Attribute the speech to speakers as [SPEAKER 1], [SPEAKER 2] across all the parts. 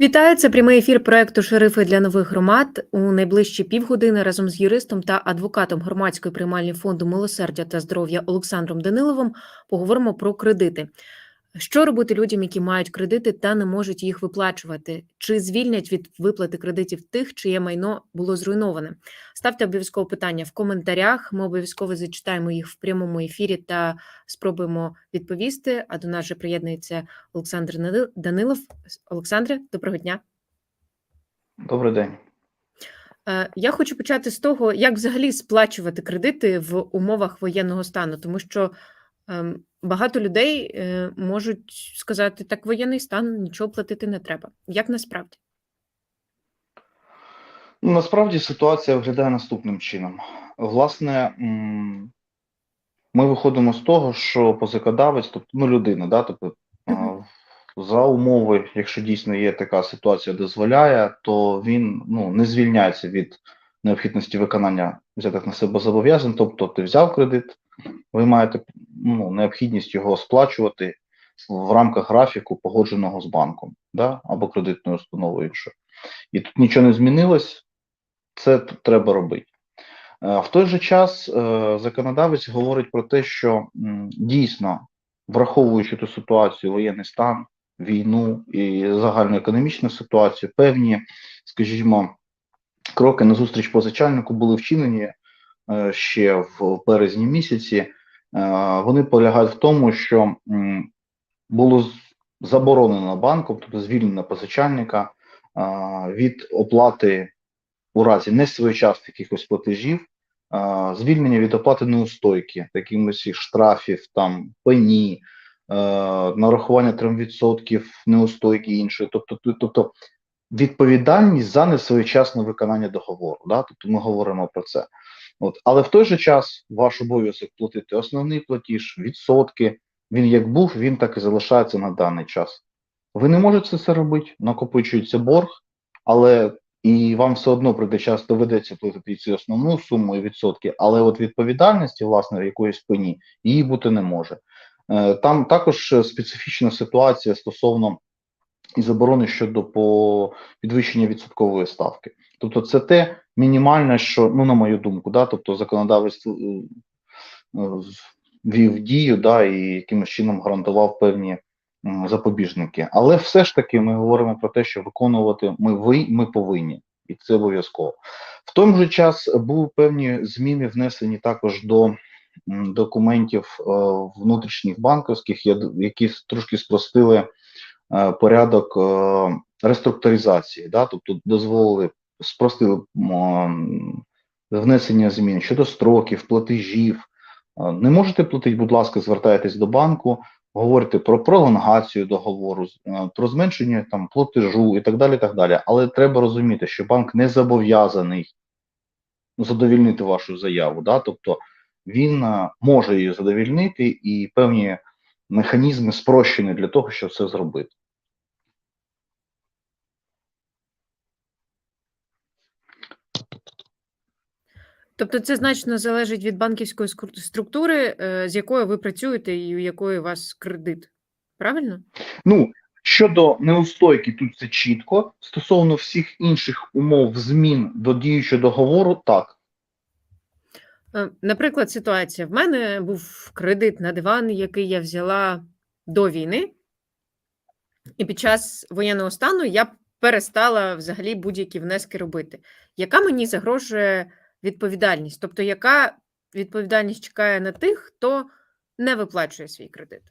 [SPEAKER 1] Вітаю, це прямий ефір проекту Шерифи для нових громад. У найближчі півгодини разом з юристом та адвокатом громадської приймальні фонду милосердя та здоров'я Олександром Даниловим поговоримо про кредити. Що робити людям, які мають кредити та не можуть їх виплачувати? Чи звільнять від виплати кредитів тих, чиє майно було зруйноване? Ставте обов'язково питання в коментарях. Ми обов'язково зачитаємо їх в прямому ефірі та спробуємо відповісти. А до нас же приєднується Олександр Данилов. Олександре, доброго дня.
[SPEAKER 2] Добрий день.
[SPEAKER 1] Е, Я хочу почати з того, як взагалі сплачувати кредити в умовах воєнного стану, тому що багато людей е, можуть сказати, так воєнний стан, нічого платити не треба. Як насправді?
[SPEAKER 2] Ну, насправді ситуація виглядає наступним чином. Власне, ми виходимо з того, що позикодавець, тобто ну, людина, да, тобто, за умови, якщо дійсно є така ситуація, дозволяє, то він ну, не звільняється від необхідності виконання взятих на себе зобов'язань. Тобто, ти взяв кредит, ви маєте ну, необхідність його сплачувати в рамках графіку, погодженого з банком, да, або кредитною установою іншою. І тут нічого не змінилось, це треба робити. Е, В той же час е, законодавець говорить про те, що дійсно, враховуючи ту ситуацію, воєнний стан, війну і загальноекономічну ситуацію, певні, скажімо, кроки назустріч позичальнику були вчинені ще в березні місяці. Е, Вони полягають в тому, що було заборонено банком, тобто звільнено позичальника е, від оплати у разі несвоєчасних якихось платежів, звільнення від оплати неустойки, якимось їх штрафів, там пені, е, нарахування 3% неустойки іншої, тобто, тобто відповідальність за несвоєчасне виконання договору. Да? Тобто ми говоримо про це. От. Але в той же час ваш обов'язок платити основний платіж, відсотки. Він як був, він так і залишається на даний час. Ви не можете це робити, накопичується борг, але і вам все одно прийде час, доведеться платити цю основну суму і відсотки, але от відповідальності, власне, якоїсь пені, її бути не може. Е, Там також специфічна ситуація стосовно і заборони щодо по підвищення відсоткової ставки. Тобто, це те мінімальне, що, ну, на мою думку, да, тобто законодавець е, е, ввів дію, да, і якимось чином гарантував певні запобіжники. Але все ж таки ми говоримо про те, що виконувати ми ви, ми повинні, і це обов'язково. В той же час були певні зміни внесені також до документів е, внутрішніх банківських, які трошки спростили е, порядок е, реструктуризації, да, тобто дозволили спростили внесення змін щодо строків, платежів. Не можете платити, будь ласка, звертайтесь до банку, говорите про пролонгацію договору, про зменшення там платежу і так далі. так далі. Але треба розуміти, що банк не зобов'язаний задовільнити вашу заяву. Да? Тобто він може її задовільнити і певні механізми спрощені для того, щоб це зробити.
[SPEAKER 1] Тобто, це значно залежить від банківської структури, е, з якою ви працюєте і у якої у вас кредит. Правильно?
[SPEAKER 2] Ну, щодо неустойки, тут це чітко. Стосовно всіх інших умов змін до діючого договору, так.
[SPEAKER 1] Е, Наприклад, ситуація: в мене був кредит на диван, який я взяла до війни, і під час воєнного стану я перестала взагалі будь-які внески робити. Яка мені загрожує відповідальність? Тобто, яка відповідальність чекає на тих, хто не виплачує свій кредит?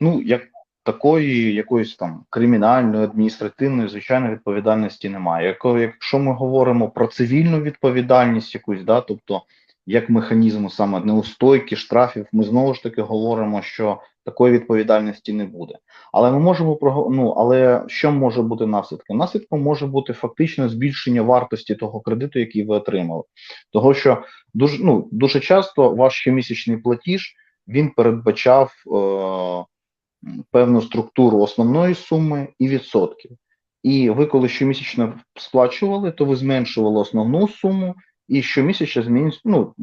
[SPEAKER 2] Ну, як такої якоїсь там кримінальної, адміністративної, звичайно, відповідальності немає. Якщо ми говоримо про цивільну відповідальність якусь, да, тобто як механізму саме неустойки, штрафів, ми знову ж таки говоримо, що такої відповідальності не буде. Але ми можемо ну, але що може бути наслідком? Наслідком може бути фактично збільшення вартості того кредиту, який ви отримали. Того, що дуже ну дуже часто ваш щомісячний платіж він передбачав. Е- певну структуру основної суми і відсотків. І ви, коли щомісячно сплачували, то ви зменшували основну суму і щомісяця змін, ну,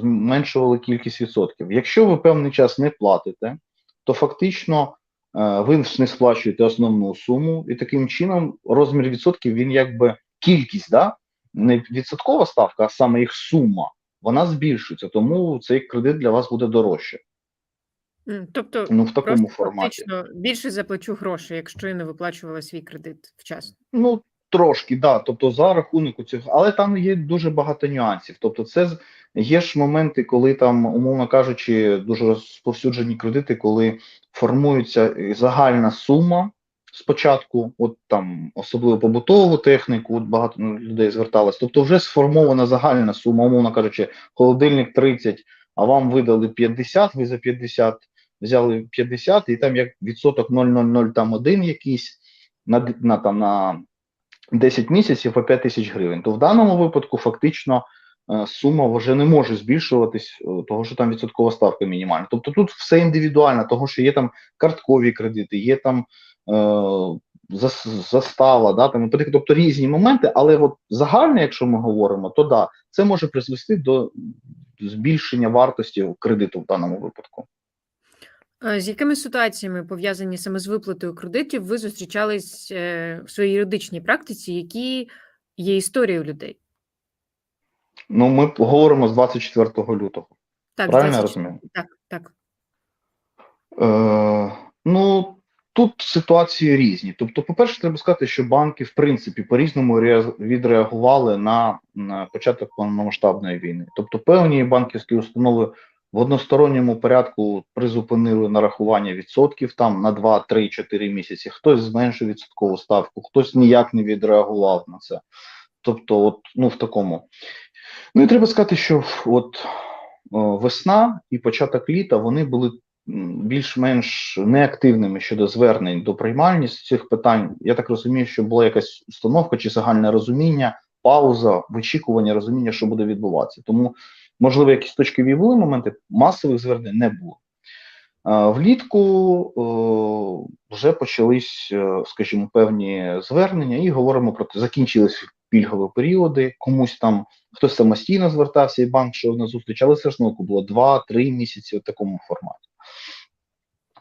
[SPEAKER 2] зменшували кількість відсотків. Якщо ви певний час не платите, то фактично ви не сплачуєте основну суму, і таким чином розмір відсотків він якби кількість, да? не відсоткова ставка, а саме їх сума, вона збільшується, тому цей кредит для вас буде дорожче.
[SPEAKER 1] Тобто
[SPEAKER 2] Ну, в такому форматі.
[SPEAKER 1] більше заплачу грошей, якщо я не виплачувала свій кредит вчасно.
[SPEAKER 2] Ну, трошки, да. Тобто за рахунок цього, але там є дуже багато нюансів. Тобто, це є ж моменти, коли там, умовно кажучи, дуже розповсюджені кредити, коли формується е, загальна сума спочатку, от там особливо побутову техніку, от багато ну, людей зверталось. Тобто, вже сформована загальна сума, умовно кажучи, холодильник 30, а вам видали 50, ви за 50 взяли 50, і там як відсоток 0,00 там один якийсь на, на там на 10 місяців по 5 тисяч гривень, то в даному випадку фактично сума вже не може збільшуватись, е, того що там відсоткова ставка мінімальна. Тобто тут все індивідуально, того що є там карткові кредити, є там е, зас- застава, да, там, тобто різні моменти, але от загальне, якщо ми говоримо, то да, це може призвести до збільшення вартості кредиту в даному випадку.
[SPEAKER 1] З якими ситуаціями пов'язані саме з виплатою кредитів ви зустрічались е, в своїй юридичній практиці, які є історією людей?
[SPEAKER 2] Ну, ми говоримо з 24 лютого.
[SPEAKER 1] Так,
[SPEAKER 2] Правильно я розумію?
[SPEAKER 1] Так, так.
[SPEAKER 2] Е, ну, тут ситуації різні. Тобто, по-перше, треба сказати, що банки, в принципі, по-різному відреагували на, на початок повномасштабної війни. Тобто, певні банківські установи в односторонньому порядку призупинили нарахування відсотків там на 2, 3, 4 місяці. Хтось зменшив відсоткову ставку, хтось ніяк не відреагував на це. Тобто, от, ну, в такому. Ну і треба сказати, що от весна і початок літа вони були більш-менш неактивними щодо звернень до приймальні з цих питань. Я так розумію, що була якась установка чи загальне розуміння, пауза, вичікування, розуміння, що буде відбуватися. Тому, можливо, якісь точкові були моменти, масових звернень не було. Влітку вже почались, е, скажімо, певні звернення, і говоримо про те, закінчились пільгові періоди, комусь там хтось самостійно звертався, і банк йшов на зустріч, але все ж ну, було 2-3 місяці в такому форматі.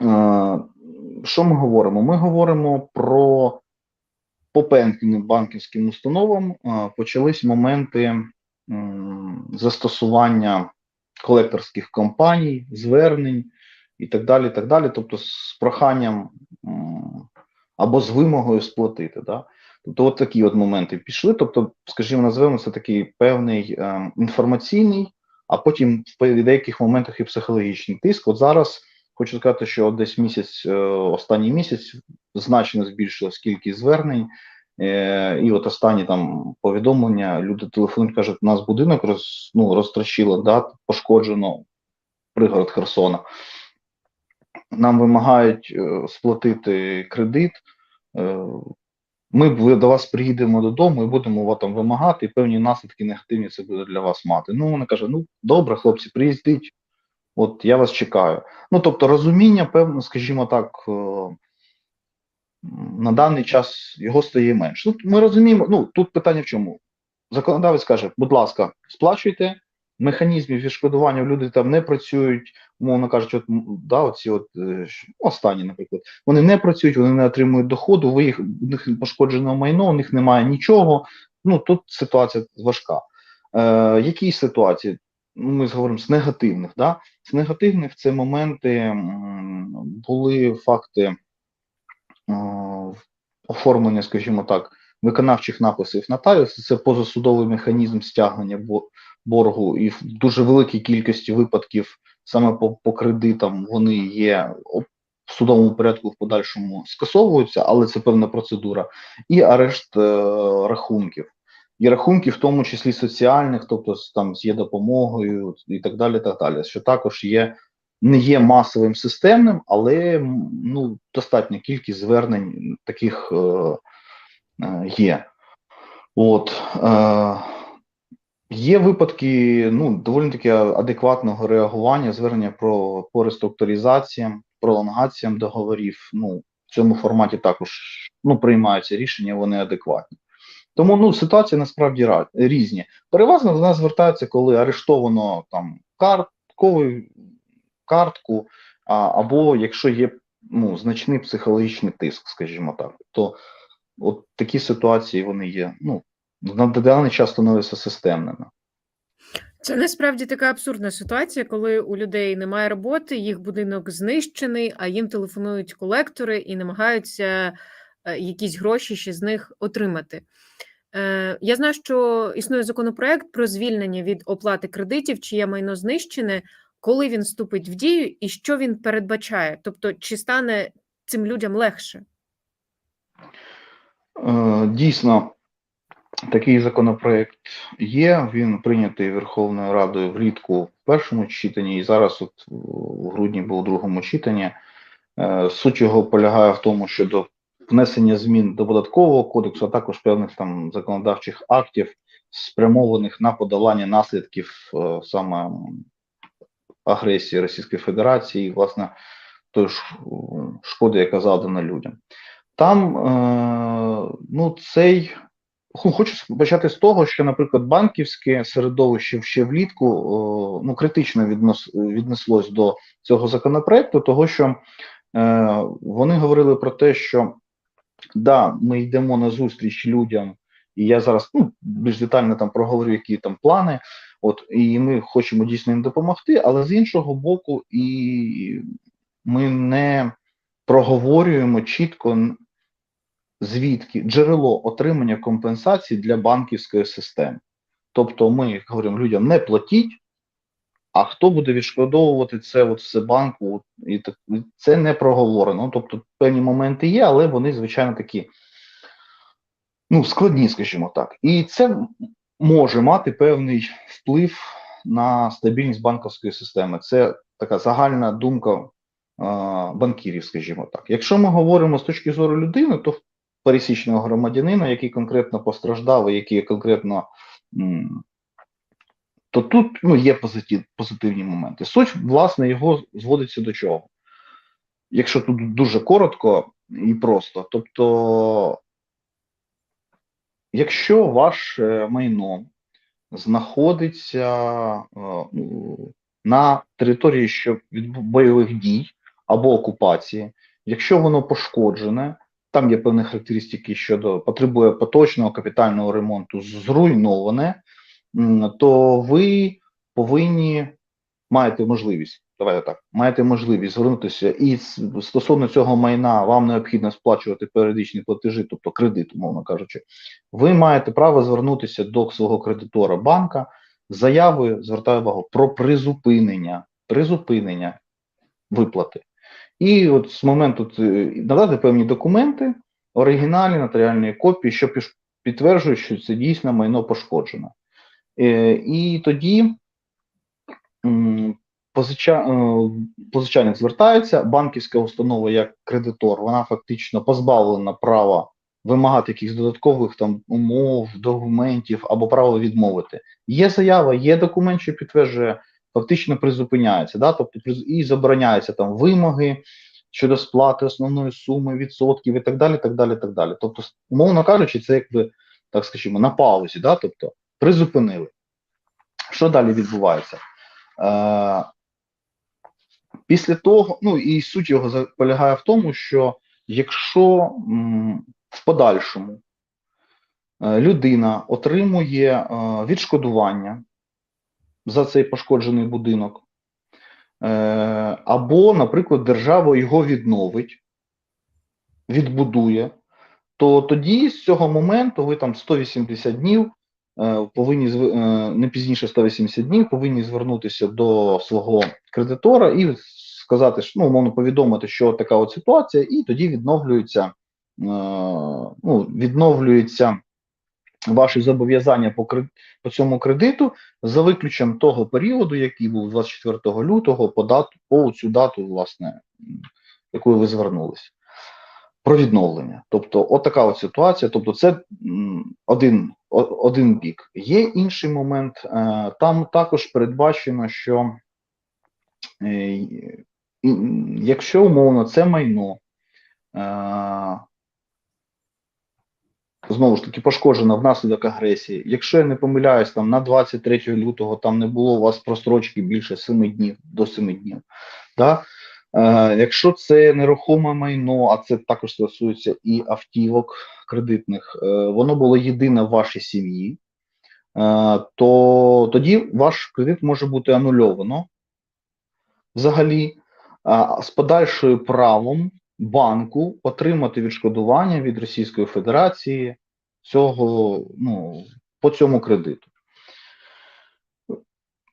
[SPEAKER 2] Е, Що ми говоримо? Ми говоримо про по банківським установам е, почались моменти застосування колекторських компаній, звернень і так далі. так далі, Тобто з проханням або з вимогою сплатити. Да? Тобто, от такі от моменти пішли. Тобто, скажімо, називаємо це такий певний е, інформаційний, а потім в деяких моментах і психологічний тиск. От зараз хочу сказати, що десь місяць, е, останній місяць значно збільшилась кількість звернень. Е, і от останні там повідомлення, люди телефонують, кажуть, у нас будинок роз, ну, розтрощило, да, пошкоджено пригород Херсона. Нам вимагають е, сплатити кредит. Ми до вас приїдемо додому і будемо вас там вимагати, і певні наслідки негативні це буде для вас мати. Ну, вона каже: ну добре, хлопці, приїздіть, от я вас чекаю. Ну, тобто, розуміння, певно, скажімо так, е, на даний час його стає менше. Ну, ми розуміємо, ну тут питання в чому? Законодавець каже, будь ласка, сплачуйте. Механізмів відшкодування люди там не працюють, умовно кажучи, от, да, оці от е, останні, наприклад, вони не працюють, вони не отримують доходу, ви у них пошкоджено майно, у них немає нічого. Ну тут ситуація важка. Е, які ситуації? Ну, Ми говоримо з негативних. Да? З негативних це моменти були факти е, оформлення, скажімо так, виконавчих написів нотаріуса. Це позасудовий механізм стягнення боргу, і в дуже великій кількості випадків саме по, по кредитам вони є в судовому порядку в подальшому скасовуються, але це певна процедура, і арешт е, рахунків. І рахунки, в тому числі соціальних, тобто там з є допомогою і так далі, так далі, що також є не є масовим системним, але ну, достатня кількість звернень таких е, е, є. От, е, є випадки ну, доволі таки адекватного реагування, звернення про по реструктуризаціям, пролонгаціям договорів. Ну, в цьому форматі також ну, приймаються рішення, вони адекватні. Тому ну, ситуації насправді різні. Переважно до нас звертаються, коли арештовано там картковий картку, а, або якщо є ну, значний психологічний тиск, скажімо так. То от такі ситуації вони є. Ну, на даний час становляться системними.
[SPEAKER 1] Це насправді така абсурдна ситуація, коли у людей немає роботи, їх будинок знищений, а їм телефонують колектори і намагаються е, якісь гроші ще з них отримати. Е, Я знаю, що існує законопроект про звільнення від оплати кредитів, чиє майно знищене, коли він вступить в дію і що він передбачає. Тобто, чи стане цим людям легше?
[SPEAKER 2] Е, Дійсно, такий законопроект є. Він прийнятий Верховною Радою влітку в першому читанні, і зараз, от в грудні, був у другому читанні. Е, Суть його полягає в тому, що до внесення змін до податкового кодексу, а також певних там законодавчих актів, спрямованих на подолання наслідків е, саме агресії Російської Федерації, і, власне, тої шкоди, яка завдана людям. Там е, ну, цей хочу почати з того, що, наприклад, банківське середовище ще влітку о, ну, критично віднос, віднеслось до цього законопроекту, того що е, вони говорили про те, що да, ми йдемо на зустріч людям, і я зараз ну, більш детально там проговорю, які там плани. От і ми хочемо дійсно їм допомогти, але з іншого боку, і ми не проговорюємо чітко звідки джерело отримання компенсацій для банківської системи. Тобто, ми говоримо людям не платіть, а хто буде відшкодовувати це от все банку, і так це не проговорено. Тобто певні моменти є, але вони звичайно такі ну, складні, скажімо так. І це може мати певний вплив на стабільність банківської системи. Це така загальна думка банкірів, скажімо так. Якщо ми говоримо з точки зору людини, то пересічного громадянина, який конкретно постраждав, і який конкретно. то тут ну, є позитив, позитивні моменти. Суть, власне, його зводиться до чого? Якщо тут дуже коротко і просто, тобто, якщо ваше майно знаходиться е, на території що від бойових дій або окупації, якщо воно пошкоджене, там є певні характеристики щодо потребує поточного капітального ремонту, зруйноване, то ви повинні маєте можливість. Давайте так, маєте можливість звернутися, і стосовно цього майна вам необхідно сплачувати періодичні платежі, тобто кредит, умовно кажучи. Ви маєте право звернутися до свого кредитора банка з заявою, звертаю увагу, про призупинення, призупинення виплати. І от з моменту е, надати певні документи, оригінальні нотаріальні копії, що підтверджують, що це дійсно майно пошкоджено. Е, і тоді е, позичальник звертається, банківська установа як кредитор, вона фактично позбавлена права вимагати якихось додаткових там умов, документів або право відмовити. Є заява, є документ, що підтверджує, фактично призупиняється, да? тобто і забороняються там вимоги щодо сплати основної суми, відсотків і так далі. так далі, так далі. Тобто, умовно кажучи, це якби так скажімо, на паузі, да? тобто призупинили. Що далі відбувається? Е, після того, ну і суть його полягає в тому, що якщо м, в подальшому е, людина отримує е, відшкодування за цей пошкоджений будинок, е, або, наприклад, держава його відновить, відбудує, то тоді з цього моменту ви там 180 днів е, повинні е, не пізніше 180 днів повинні звернутися до свого кредитора і сказати, що ну, умовно повідомити, що така от ситуація, і тоді відновлюється, ну, відновлюється ваші зобов'язання по, по цьому кредиту за виключенням того періоду, який був 24 лютого, по дату по цю дату, власне, якою ви звернулися. Про відновлення. Тобто, от от ситуація. Тобто, це один, один бік. Є інший момент. Е, там також передбачено, що е, якщо умовно це майно е, знову ж таки пошкоджено внаслідок агресії, якщо я не помиляюсь, там на 23 лютого там не було у вас прострочки більше 7 днів до 7 днів, да? Е, якщо це нерухоме майно, а це також стосується і автівок кредитних, е, воно було єдине в вашій сім'ї, е, то тоді ваш кредит може бути анульовано взагалі а, з подальшою правом банку отримати відшкодування від Російської Федерації цього, ну, по цьому кредиту.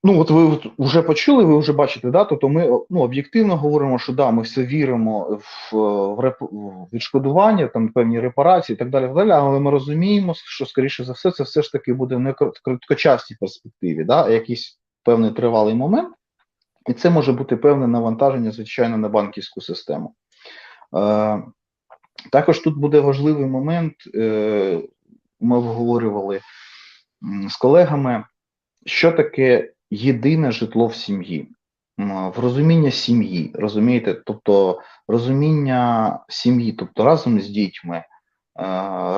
[SPEAKER 2] Ну, от ви вже почули, ви вже бачите, да? тобто ми ну, об'єктивно говоримо, що да, ми все віримо в, в, реп, в відшкодування, там певні репарації і так далі, далі, але ми розуміємо, що, скоріше за все, це все ж таки буде в не короткочасній перспективі, да? а якийсь певний тривалий момент, і це може бути певне навантаження, звичайно, на банківську систему. Також тут буде важливий момент, е, ми обговорювали з колегами, що таке єдине житло в сім'ї, в розуміння сім'ї, розумієте, тобто розуміння сім'ї, тобто разом з дітьми, е,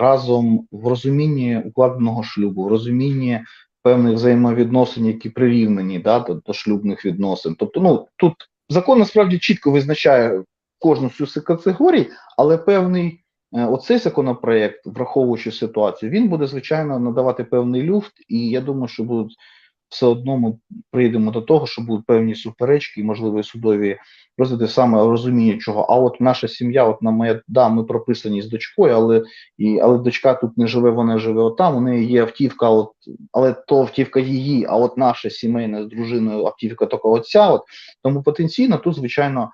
[SPEAKER 2] разом в розумінні укладеного шлюбу, в розумінні певних взаємовідносин, які прирівнені да, до, до шлюбних відносин. Тобто, ну тут закон насправді чітко визначає кожну з цю категорій, але певний е, оцей законопроект, враховуючи ситуацію, він буде звичайно надавати певний люфт, і я думаю, що будуть все одно ми прийдемо до того, що будуть певні суперечки і можливі судові розгляди саме розуміння чого. А от наша сім'я, от на моя да, ми прописані з дочкою, але і але дочка тут не живе, вона живе отам. У неї є автівка, от але то автівка її, а от наша сімейна з дружиною автівка тільки оця. От тому потенційно тут, звичайно,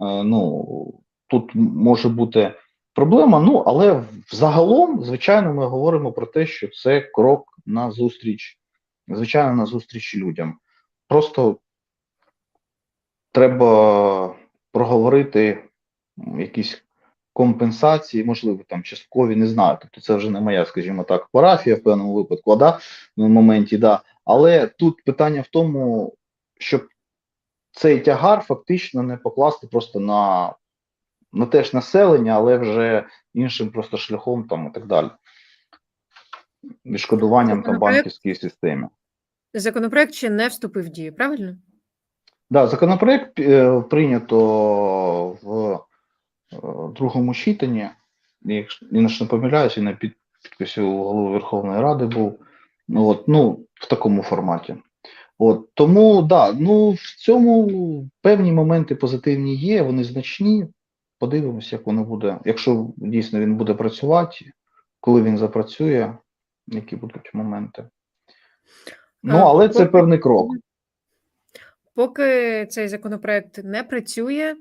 [SPEAKER 2] ну тут може бути проблема. Ну але взагалом, звичайно, ми говоримо про те, що це крок на зустріч звичайно, на зустріч людям. Просто треба проговорити якісь компенсації, можливо, там часткові, не знаю. Тобто це вже не моя, скажімо так, парафія в певному випадку, да, в моменті, да. Але тут питання в тому, щоб цей тягар фактично не покласти просто на, на теж населення, але вже іншим просто шляхом там і так далі. Відшкодуванням там банківській системі.
[SPEAKER 1] Законопроект ще не вступив в дію, правильно?
[SPEAKER 2] Да, законопроект е, прийнято в е, другому читанні. Якщо я не помиляюся, на під, підписі у голови Верховної Ради був. Ну, от, ну, в такому форматі. От, тому, да, ну, в цьому певні моменти позитивні є, вони значні. Подивимося, як воно буде. Якщо дійсно він буде працювати, коли він запрацює, які будуть моменти. Ну, але це певний крок.
[SPEAKER 1] Поки цей законопроект не працює,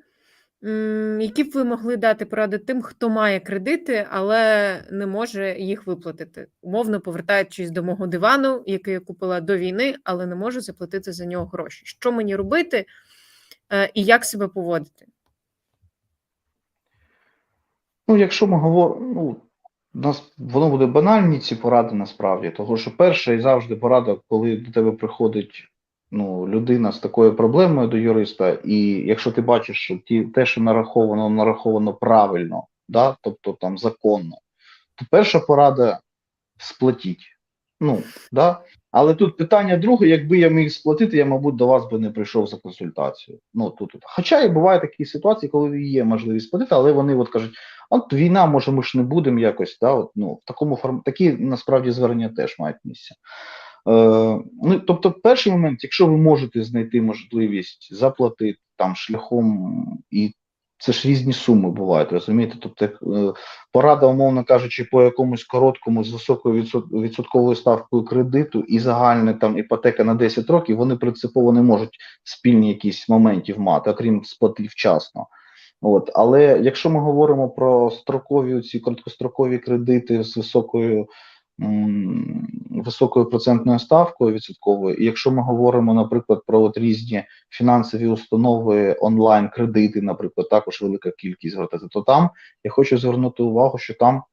[SPEAKER 1] які б ви могли дати поради тим, хто має кредити, але не може їх виплатити, умовно повертаючись до мого дивану, який я купила до війни, але не можу заплатити за нього гроші. Що мені робити е, і як себе поводити?
[SPEAKER 2] Ну, якщо ми говоримо, ну, нас воно буде банальні ці поради насправді, того що перша і завжди порада, коли до тебе приходить ну, людина з такою проблемою до юриста, і якщо ти бачиш, що ті, те, що нараховано, нараховано правильно, да, тобто там законно, то перша порада сплатіть. Ну, да. Але тут питання друге, якби я міг сплатити, я, мабуть, до вас би не прийшов за консультацією. Ну, тут, тут. Хоча і бувають такі ситуації, коли є можливість сплатити, але вони от кажуть, от війна, може, ми ж не будемо якось, да, от, ну, в такому форм... такі насправді звернення теж мають місце. Е, ну, тобто, перший момент, якщо ви можете знайти можливість заплатити там шляхом, і це ж різні суми бувають, розумієте? Тобто, е, порада, умовно кажучи, по якомусь короткому з високою відсотковою ставкою кредиту і загальна там іпотека на 10 років, вони принципово не можуть спільні якісь моментів мати, окрім сплати вчасно. От, але якщо ми говоримо про строкові ці короткострокові кредити з високою високою процентною ставкою відсотковою, і якщо ми говоримо, наприклад, про от різні фінансові установи, онлайн кредити, наприклад, також велика кількість звертати, то там я хочу звернути увагу, що там,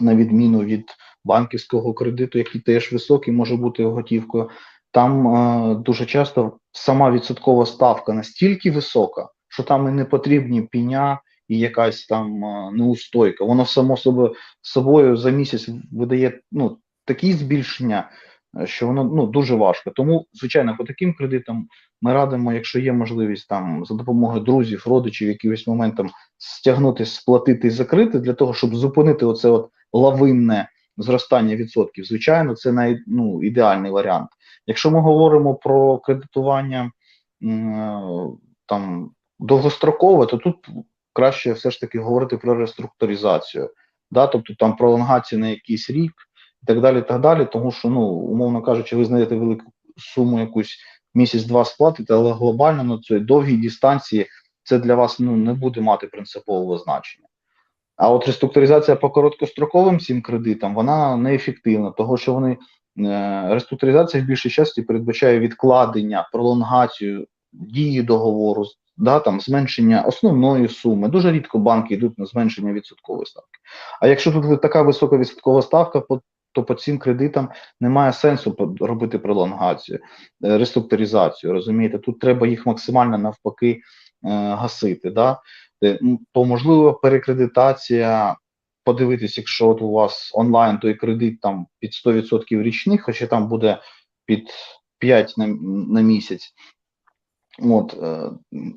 [SPEAKER 2] на відміну від банківського кредиту, який теж високий, може бути готівкою, там е, дуже часто сама відсоткова ставка настільки висока, що там і не потрібні піня і якась там е, неустойка. Воно само собі собою за місяць видає ну, такі збільшення е, що воно ну дуже важко. Тому, звичайно, по таким кредитам ми радимо, якщо є можливість там за допомогою друзів, родичів, якимось моментом стягнути, сплатити і закрити для того, щоб зупинити оце от лавинне зростання відсотків. Звичайно, це най, ну, ідеальний варіант. Якщо ми говоримо про кредитування е, там довгострокове, то тут краще все ж таки говорити про реструктуризацію, да, тобто там пролонгацію на якийсь рік і так далі, так далі, тому що, ну, умовно кажучи, ви знайдете велику суму якусь місяць-два сплатите, але глобально на цій довгій дистанції це для вас ну, не буде мати принципового значення. А от реструктуризація по короткостроковим цим кредитам, вона неефективна, того що вони е, реструктуризація в більшій часті передбачає відкладення, пролонгацію дії договору, да, там зменшення основної суми. Дуже рідко банки йдуть на зменшення відсоткової ставки. А якщо тут така висока відсоткова ставка, то по цим кредитам немає сенсу робити пролонгацію, е, реструктуризацію. Розумієте, тут треба їх максимально навпаки е, гасити. Да? Е, То можливо перекредитація. Подивитись, якщо от у вас онлайн той кредит там під 100% річних, хоча там буде під 5 на, на місяць, от, е,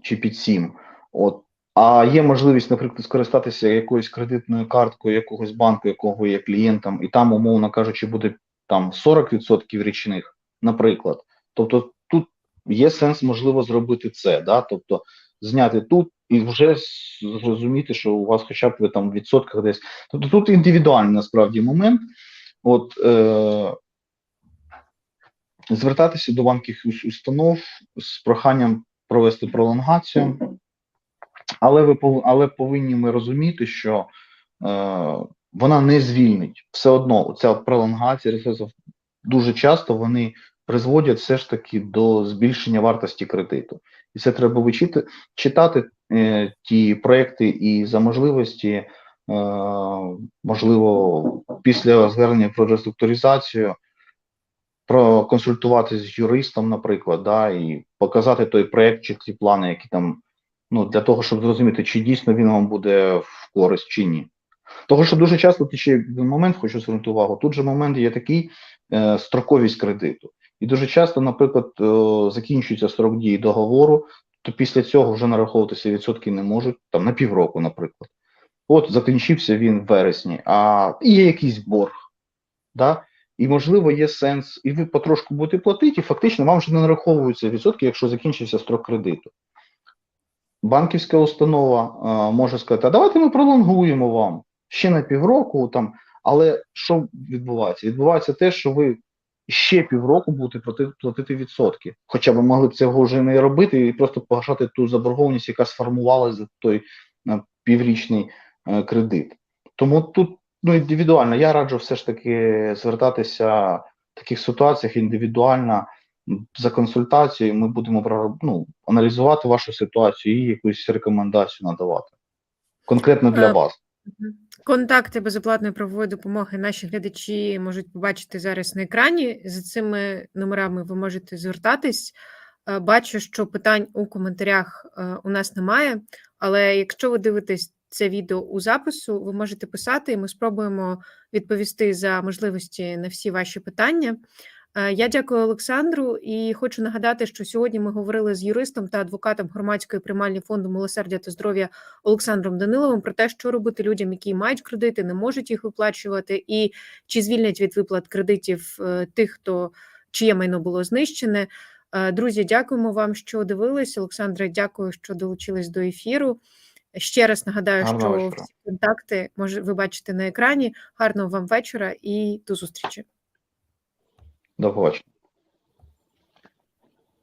[SPEAKER 2] чи під 7. От. А є можливість, наприклад, скористатися якоюсь кредитною карткою якогось банку, якого є клієнтом, і там, умовно кажучи, буде там 40% річних, наприклад. Тобто тут є сенс, можливо, зробити це, да? тобто зняти тут і вже зрозуміти, що у вас хоча б ви там в відсотках десь. Тобто тут індивідуальний насправді момент. От е, звертатися до банків установ з проханням провести пролонгацію, але ви але повинні ми розуміти, що е, вона не звільнить все одно. Ця пролонгація ресурсів дуже часто вони призводять все ж таки до збільшення вартості кредиту. І це треба вичити, читати е, ті проекти і за можливості, е, можливо, після звернення про реструктуризацію проконсультуватися з юристом, наприклад, да, і показати той проект чи ті плани, які там, ну, для того, щоб зрозуміти, чи дійсно він вам буде в користь чи ні. Того, що дуже часто тут ще один момент, хочу звернути увагу. Тут же момент є такий е, строковість кредиту. І дуже часто, наприклад, е, закінчується строк дії договору, то після цього вже нараховуватися відсотки не можуть, там на півроку, наприклад. От закінчився він в вересні, а і є якийсь борг. Да? І, можливо, є сенс, і ви потрошку будете платити, і фактично вам вже не нараховуються відсотки, якщо закінчився строк кредиту. Банківська установа е, може сказати, а давайте ми пролонгуємо вам ще на півроку, там, але що відбувається? Відбувається те, що ви ще півроку будете платити, відсотки. Хоча ви могли б цього вже не робити і просто погашати ту заборгованість, яка сформувалася за той е, піврічний е, кредит. Тому тут ну, індивідуально. Я раджу все ж таки звертатися в таких ситуаціях індивідуально за консультацією. Ми будемо ну, аналізувати вашу ситуацію і якусь рекомендацію надавати. Конкретно для
[SPEAKER 1] Е,
[SPEAKER 2] вас.
[SPEAKER 1] Контакти безоплатної правової допомоги наші глядачі можуть побачити зараз на екрані. За цими номерами ви можете звертатись. Е, Бачу, що питань у коментарях е, у нас немає, але якщо ви дивитесь це відео у запису, ви можете писати, і ми спробуємо відповісти за можливості на всі ваші питання. Е, Я дякую Олександру і хочу нагадати, що сьогодні ми говорили з юристом та адвокатом громадської приймальні фонду милосердя та здоров'я Олександром Даниловим про те, що робити людям, які мають кредити, не можуть їх виплачувати, і чи звільнять від виплат кредитів е, тих, хто чиє майно було знищене. Е, Друзі, дякуємо вам, що дивились. Олександре, дякую, що долучились до ефіру. Ще раз нагадаю,
[SPEAKER 2] Гарного
[SPEAKER 1] що
[SPEAKER 2] вечора.
[SPEAKER 1] всі контакти може ви бачите на екрані. Гарного вам вечора і до зустрічі.
[SPEAKER 2] До побачення.